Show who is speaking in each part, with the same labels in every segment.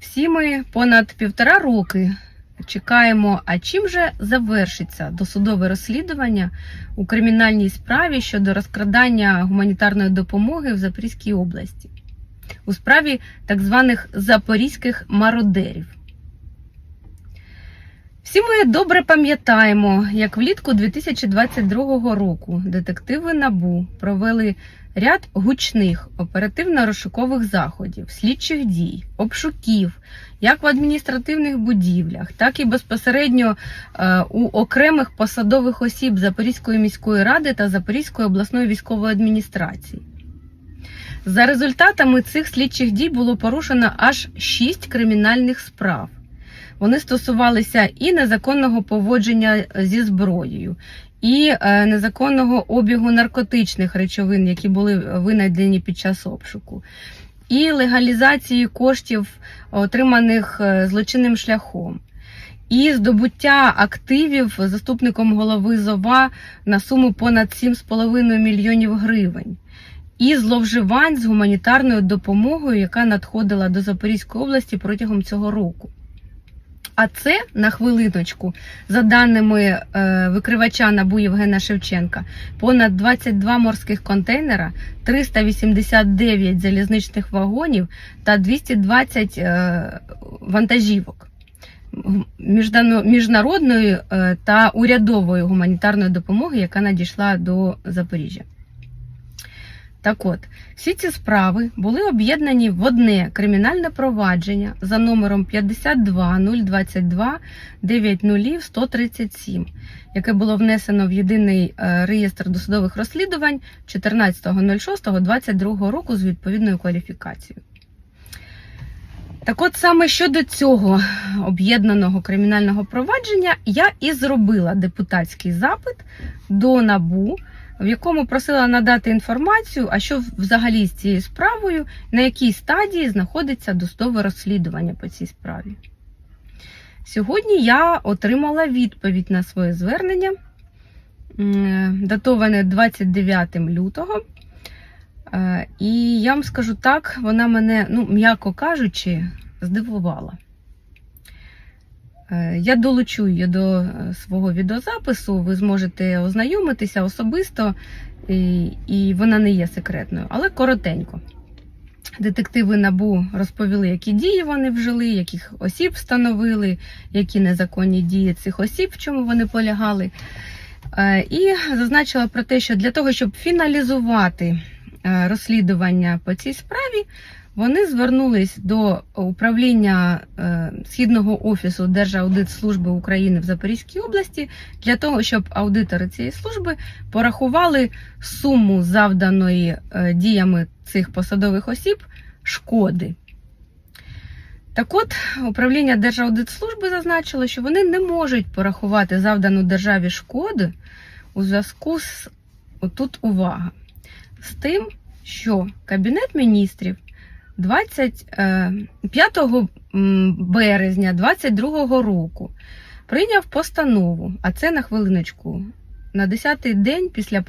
Speaker 1: Всі ми понад півтора роки чекаємо, а чим же завершиться досудове розслідування у кримінальній справі щодо розкрадання гуманітарної допомоги в Запорізькій області у справі так званих запорізьких мародерів. Всі ми добре пам'ятаємо, як влітку 2022 року детективи НАБУ провели ряд гучних оперативно-розшукових заходів, слідчих дій, обшуків, як в адміністративних будівлях, так і безпосередньо е, у окремих посадових осіб Запорізької міської ради та Запорізької обласної військової адміністрації. За результатами цих слідчих дій було порушено аж шість кримінальних справ. Вони стосувалися і незаконного поводження зі зброєю, і е, незаконного обігу наркотичних речовин, які були винайдені під час обшуку, і легалізації коштів, отриманих е, злочинним шляхом, і здобуття активів заступником голови ЗОВА на суму понад 7,5 мільйонів гривень. І зловживань з гуманітарною допомогою, яка надходила до Запорізької області протягом цього року. А це на хвилиночку, за даними е, викривача НАБУ Євгена Шевченка, понад 22 морських контейнера, 389 залізничних вагонів та 220 е, вантажівок міжнародної е, та урядової гуманітарної допомоги, яка надійшла до Запоріжжя. Так от, всі ці справи були об'єднані в одне кримінальне провадження за номером 52022 90 137, яке було внесено в єдиний е, реєстр досудових розслідувань 14.06.22 року з відповідною кваліфікацією. Так от саме щодо цього об'єднаного кримінального провадження я і зробила депутатський запит до НАБУ в якому просила надати інформацію, а що взагалі з цією справою, на якій стадії знаходиться досудове розслідування по цій справі. Сьогодні я отримала відповідь на своє звернення, датоване 29 лютого. Е, І я вам скажу так, вона мене, ну, м'яко кажучи, здивувала. Е, Я долучу її до е, свого відеозапису, ви зможете ознайомитися особисто, і, вона не є секретною, але коротенько. Детективи НАБУ розповіли, які дії вони вжили, яких осіб встановили, які незаконні дії цих осіб, в чому вони полягали. Е, І зазначила про те, що для того, щоб фіналізувати розслідування по цій справі, вони звернулись до управління е, Східного офісу Держаудитслужби України в Запорізькій області для того, щоб аудитори цієї служби порахували суму завданої е, діями цих посадових осіб шкоди. Так от, управління Держаудитслужби зазначило, що вони не можуть порахувати завдану державі шкоди у зв'язку з отут увага з тим, що Кабінет міністрів 25 м, березня 2022 року прийняв постанову, а це на хвилиночку, на 10-й день після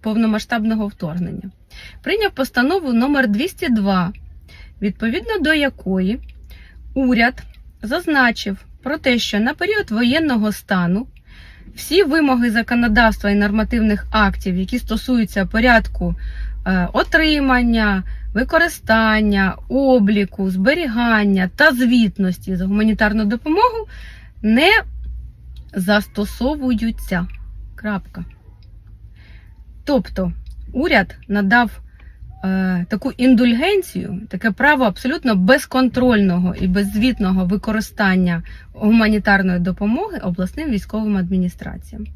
Speaker 1: повномасштабного вторгнення. Прийняв постанову номер 202, відповідно до якої уряд зазначив про те, що на період воєнного стану всі вимоги законодавства і нормативних актів, які стосуються порядку е, отримання, використання, обліку, зберігання та звітності за гуманітарну допомогу не застосовуються. Крапка. Тобто уряд надав е, таку індульгенцію, таке право абсолютно безконтрольного і беззвітного використання гуманітарної допомоги обласним військовим адміністраціям.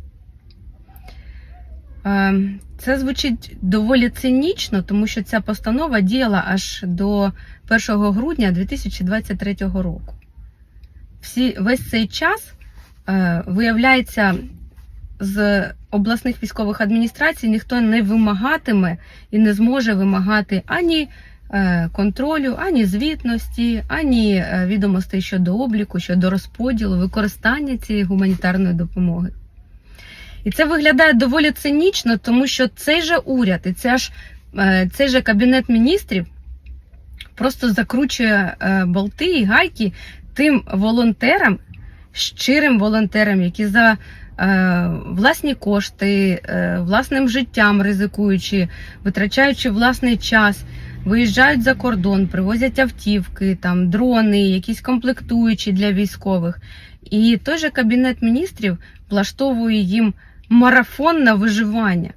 Speaker 1: Е, Це звучить доволі цинічно, тому що ця постанова діяла аж до 1 грудня 2023 року. Всі, весь цей час, е, виявляється, з обласних військових адміністрацій ніхто не вимагатиме і не зможе вимагати ані е, контролю, ані звітності, ані відомостей щодо обліку, щодо розподілу, використання цієї гуманітарної допомоги. І це виглядає доволі цинічно, тому що цей же уряд і ця ж, е, цей же кабінет міністрів просто закручує е, болти і гайки тим волонтерам, щирим волонтерам, які за е, власні кошти, власним життям ризикуючи, витрачаючи власний час, виїжджають за кордон, привозять автівки, там дрони, якісь комплектуючі для військових. І той же кабінет міністрів влаштовує їм марафон на виживання.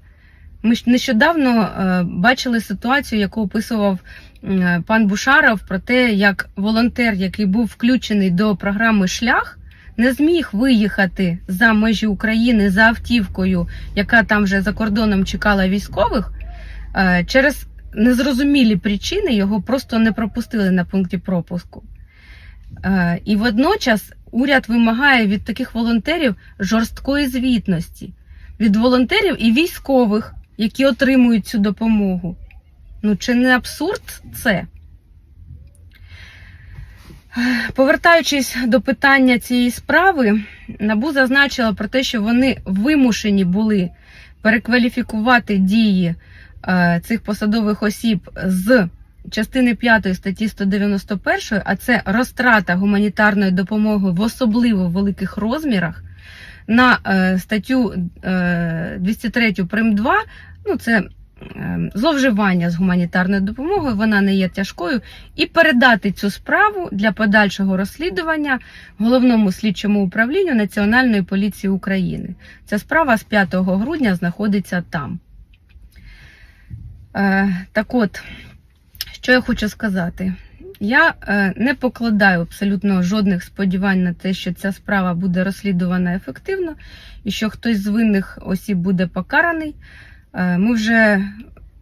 Speaker 1: Ми ж нещодавно е, бачили ситуацію, яку описував е, пан Бушаров, про те, як волонтер, який був включений до програми Шлях, не зміг виїхати за межі України за автівкою, яка там вже за кордоном чекала військових. Е, через незрозумілі причини його просто не пропустили на пункті пропуску. Е, І водночас уряд вимагає від таких волонтерів жорсткої звітності, від волонтерів і військових, які отримують цю допомогу. Ну, чи не абсурд це? Е, Повертаючись до питання цієї справи, Набу зазначила про те, що вони вимушені були перекваліфікувати дії е, цих посадових осіб з частини 5 статті 191, а це розтрата гуманітарної допомоги в особливо великих розмірах, на е, статтю е, 203 прим 2, ну це е, зловживання з гуманітарною допомогою, вона не є тяжкою, і передати цю справу для подальшого розслідування головному слідчому управлінню Національної поліції України. Ця справа з 5 грудня знаходиться там. Е, так от, що я хочу сказати. Я е, не покладаю абсолютно жодних сподівань на те, що ця справа буде розслідувана ефективно і що хтось з винних осіб буде покараний. Е, ми вже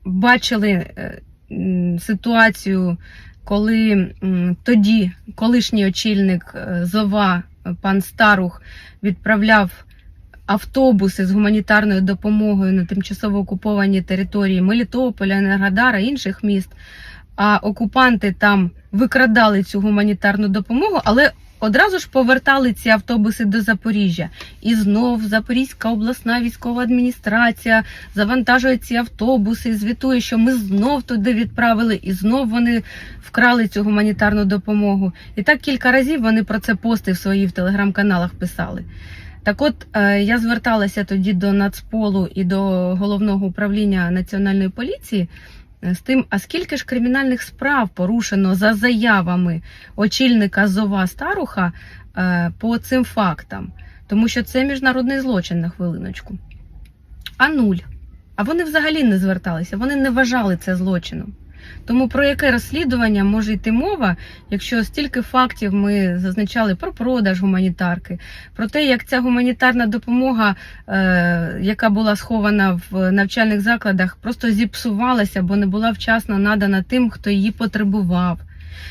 Speaker 1: бачили е, ситуацію, коли тоді колишній очільник ЗОВА пан Старух відправляв автобуси з гуманітарною допомогою на тимчасово окуповані території Мелітополя, Енергодара, інших міст. А окупанти там викрадали цю гуманітарну допомогу, але одразу ж повертали ці автобуси до Запоріжжя. І знов Запорізька обласна військова адміністрація завантажує ці автобуси, звітує, що ми знов туди відправили, і знов вони вкрали цю гуманітарну допомогу. І так кілька разів вони про це пости в своїх телеграм-каналах писали. Так от е, я зверталася тоді до Нацполу і до головного управління національної поліції з тим, а скільки ж кримінальних справ порушено за заявами очільника Зова Старуха е, по цим фактам, тому що це міжнародний злочин на хвилиночку. А нуль. А вони взагалі не зверталися, вони не вважали це злочином. Тому про яке розслідування може йти мова, якщо стільки фактів ми зазначали про продаж гуманітарки, про те, як ця гуманітарна допомога, е, яка була схована в навчальних закладах, просто зіпсувалася, бо не була вчасно надана тим, хто її потребував.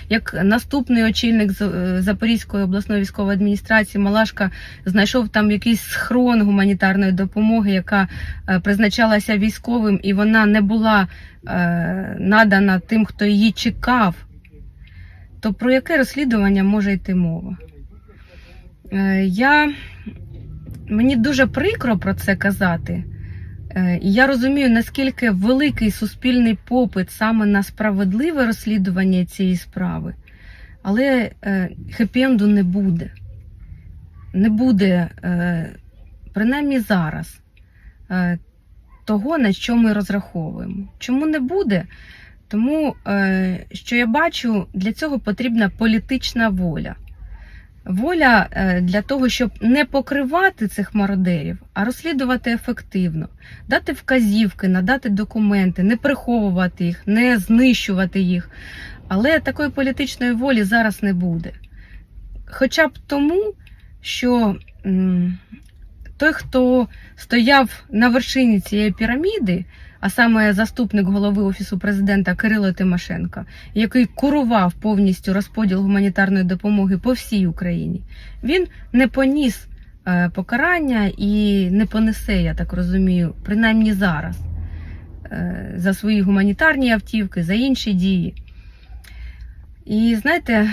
Speaker 1: Як наступний очільник е, Запорізької обласної військової адміністрації Малашка знайшов там якийсь схрон гуманітарної допомоги, яка е, призначалася військовим, і вона не була е, надана тим, хто її чекав, то про яке розслідування може йти мова? Я... Мені дуже прикро про це казати. Е, І я розумію, наскільки великий суспільний попит саме на справедливе розслідування цієї справи, але е, хеппі-енду не буде. Не буде, е, принаймні зараз, того, на що ми розраховуємо. Чому не буде? Тому що я бачу, для цього потрібна політична воля. Воля е, для того, щоб не покривати цих мародерів, а розслідувати ефективно, дати вказівки, надати документи, не приховувати їх, не знищувати їх. Але такої політичної волі зараз не буде. Хоча б тому, що той, хто стояв на вершині цієї піраміди, а саме заступник голови Офісу президента Кирило Тимошенко, який курував повністю розподіл гуманітарної допомоги по всій Україні, він не поніс е, покарання і не понесе, я так розумію, принаймні зараз, е, за свої гуманітарні автівки, за інші дії. І знаєте,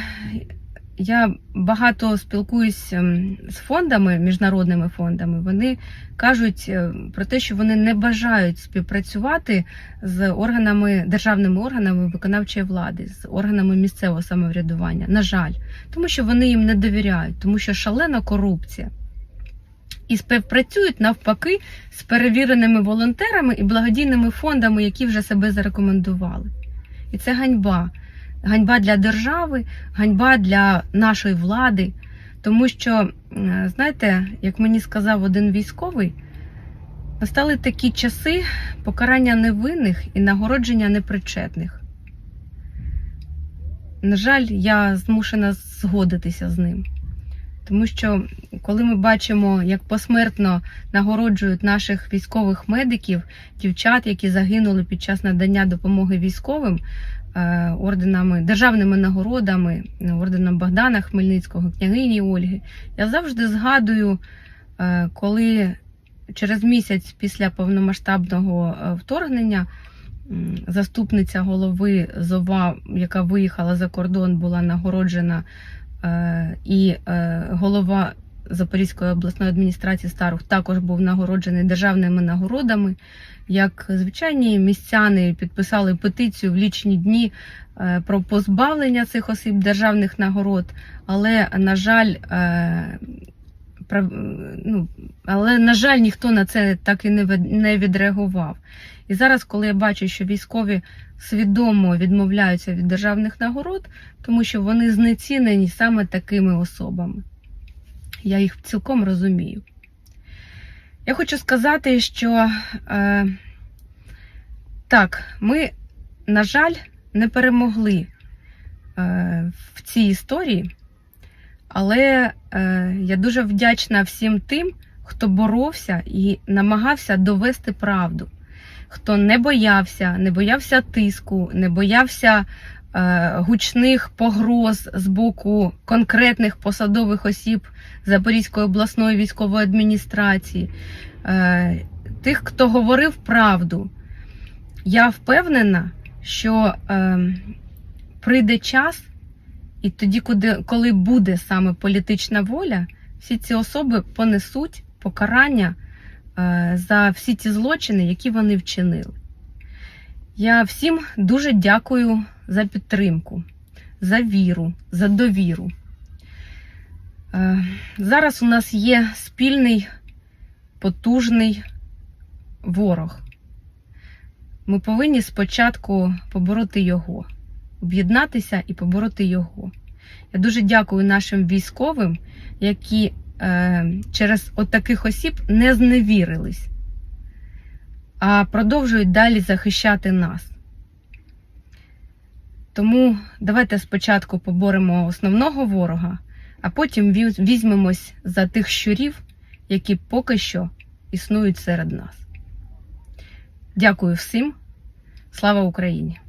Speaker 1: я багато спілкуюсь ем, з фондами, міжнародними фондами. Вони кажуть е, про те, що вони не бажають співпрацювати з органами, державними органами виконавчої влади, з органами місцевого самоврядування. На жаль, тому що вони їм не довіряють, тому що шалена корупція. І співпрацюють навпаки з перевіреними волонтерами і благодійними фондами, які вже себе зарекомендували. І це ганьба. Ганьба для держави, ганьба для нашої влади. Тому що, знаєте, як мені сказав один військовий, настали такі часи покарання невинних і нагородження непричетних. На жаль, я змушена згодитися з ним. Тому що коли ми бачимо, як посмертно нагороджують наших військових медиків, дівчат, які загинули під час надання допомоги військовим орденами, державними нагородами, орденом Богдана Хмельницького, княгині Ольги, я завжди згадую, е, коли через місяць після повномасштабного е, вторгнення заступниця голови ЗОВА, яка виїхала за кордон, була нагороджена е, і е, голова Запорізької обласної адміністрації Старух також був нагороджений державними нагородами. Як звичайні містяни підписали петицію в лічні дні е, про позбавлення цих осіб державних нагород, але на жаль, е, ну, але на жаль, ніхто на це так і не відреагував. І зараз, коли я бачу, що військові свідомо відмовляються від державних нагород, тому що вони знецінені саме такими особами. Я їх цілком розумію. Я хочу сказати, що е, так, ми, на жаль, не перемогли е, в цій історії, але е, я дуже вдячна всім тим, хто боровся і намагався довести правду, хто не боявся, не боявся тиску, не боявся гучних погроз з боку конкретних посадових осіб Запорізької обласної військової адміністрації, е, тих, хто говорив правду. Я впевнена, що е, прийде час, і тоді, коли буде саме політична воля, всі ці особи понесуть покарання е, за всі ті злочини, які вони вчинили. Я всім дуже дякую за підтримку, за віру, за довіру. Е, Зараз у нас є спільний потужний ворог. Ми повинні спочатку побороти його, об'єднатися і побороти його. Я дуже дякую нашим військовим, які е, через от таких осіб не зневірились, продовжують далі захищати нас. Тому давайте спочатку поборемо основного ворога, а потім візьмемось за тих щурів, які поки що існують серед нас. Дякую всім. Слава Україні!